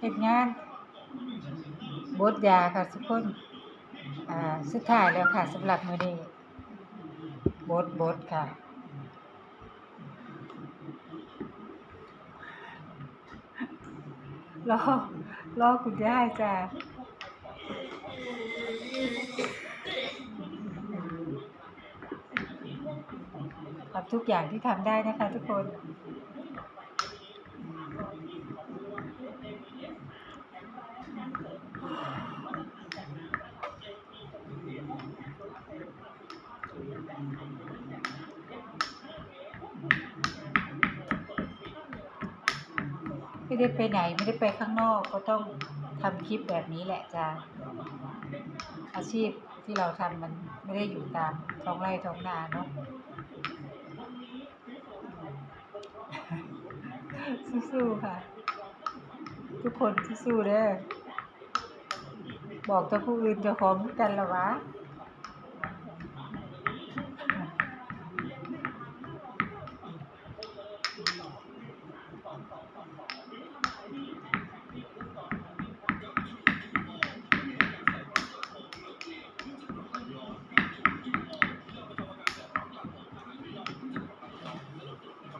เฮ็ดงานบดยาค่ะทุกคนอ่าสุดท้ายแล้วค่ะสำหรับมือนี้บดบดค่ะรอรอคุณยายจ้ะทำทุกอย่างที่ทำได้นะคะทุกคน ไม่ได้ไปไหนไม่ได้ไปข้างนอกก็ต้องทำคลิปแบบนี้แหละจ้ะอาชีพที่เราทำมันไม่ได้อยู่ตามท้องไร่ท้องนาเนาะสู้ๆค่ะ ทุกคนสู้ๆเด้อบอกกับผู้อื่นเจะของกันละวะ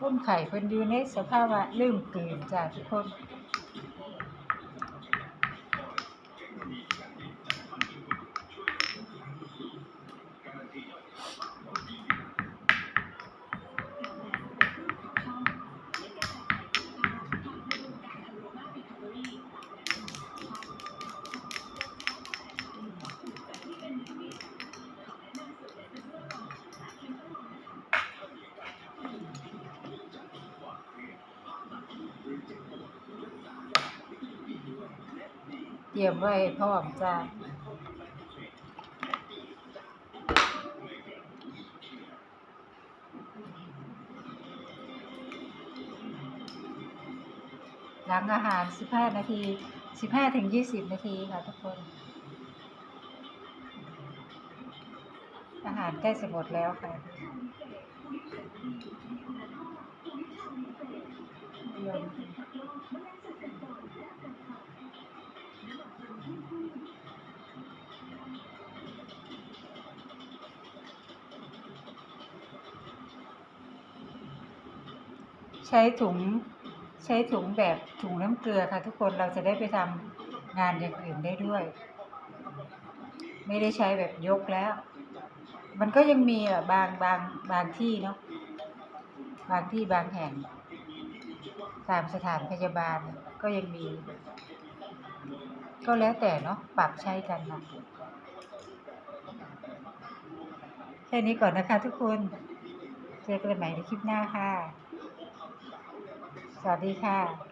คนไข่เพิ่นอยู่ในสภาวะลืมกลืนจ้าทุกคน รียมไว้พร้อมจ้ะหลังอาหาร 15 นาที 15 ถึง 20 นาทีค่ะทุกคน อาหารใกล้จะหมดแล้วค่ะ ใช้ถุงใช้ถุงแบบถุงน้ำเกลือค่ะทุกคนเราจะได้ไปทำงานอย่างอื่นได้ด้วย ไม่ได้ใช้แบบยกแล้ว มันก็ยังมีอะบางบางบางที่เนาะบางที่บางแห่ง ตามสถานพยาบาลก็ยังมี ก็แล้วแต่เนาะปรับใช้กันนะแค่นี้ก่อนนะคะทุกคน เจอกันใหม่ในคลิปหน้าค่ะ สวัสดีค่ะ